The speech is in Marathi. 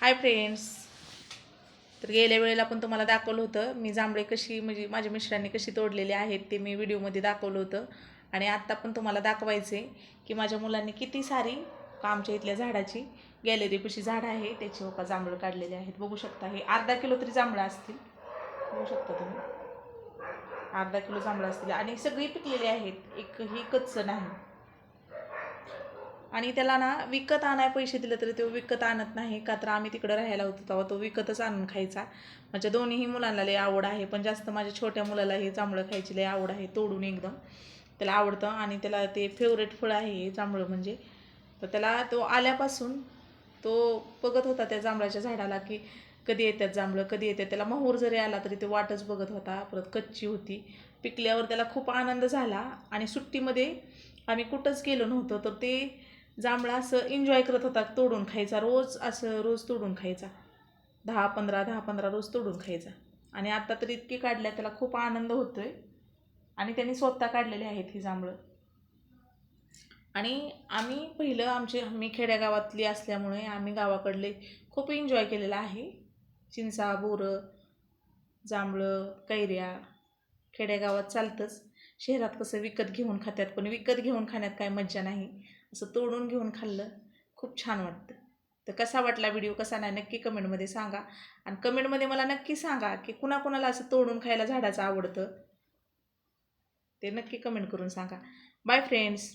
हाय फ्रेंड्स तर गेल्या वेळेला पण तुम्हाला दाखवलं होतं मी जांभळे कशी म्हणजे माझ्या मिस्टरांनी कशी तोडलेली आहेत ते मी व्हिडिओमध्ये दाखवलं होतं. आणि आत्ता पण तुम्हाला दाखवायचे की माझ्या मुलांनी किती सारी का आमच्या इथल्या झाडाची गॅलरीपशी झाड आहे त्याची ओका जांभळं काढलेले आहेत. बघू शकता हे अर्धा किलो तरी जांभळं असतील. बघू शकता तुम्ही. अर्धा किलो जांभळं असतील. आणि सगळी पिकलेली आहेत. एकही कच्चं नाही. आणि त्याला ना विकत आणाय पैसे दिले तरी तो विकत आणत नाही. का तर आम्ही तिकडं राहायला होतो तेव्हा तो विकतच आणून खायचा. माझ्या दोन्हीही मुलांना लई आवड आहे. पण जास्त माझ्या छोट्या मुलाला हे जांभळं खायची लई आवड आहे तोडून एकदम. त्याला आवडतं आणि त्याला ते फेवरेट फळ आहे हे जांभळं म्हणजे. तर त्याला तो आल्यापासून तो बघत होता त्या जांभळाच्या झाडाला की कधी येतात जांभळं कधी येतात त्याला मोहोर जरी आला तरी ते वाटच बघत होता. परत कच्ची होती. पिकल्यावर त्याला खूप आनंद झाला आणि सुट्टीमध्ये आम्ही कुठंच गेलो नव्हतो. तर ते जांभळा असं एन्जॉय करत होता तोडून खायचा. रोज असं रोज तोडून खायचा. दहा पंधरा दहा पंधरा रोज तोडून खायचा. आणि आत्ता तर इतकी काढल्या त्याला खूप आनंद होतो आहे आणि त्यांनी स्वतः काढलेले आहेत ही जांभळं. आणि आम्ही पहिलं आमचे आम्ही खेड्यागावातली असल्यामुळे आम्ही गावाकडले खूप एन्जॉय केलेला आहे. चिंचा बोरं जांभळं कैऱ्या खेड्यागावात चालतंच. शहरात कसं विकत घेऊन खात्यात पण विकत घेऊन खाण्यात काय मज्जा नाही. असं तोडून घेऊन खाल्लं. खूप छान वाटतं. तर कसा वाटला व्हिडिओ कसा नाही नक्की कमेंटमध्ये सांगा. आणि कमेंटमध्ये मला नक्की सांगा की कुणाकुणाला असं तोडून खायला झाडाचं आवडतं. ते नक्की कमेंट करून सांगा. Bye friends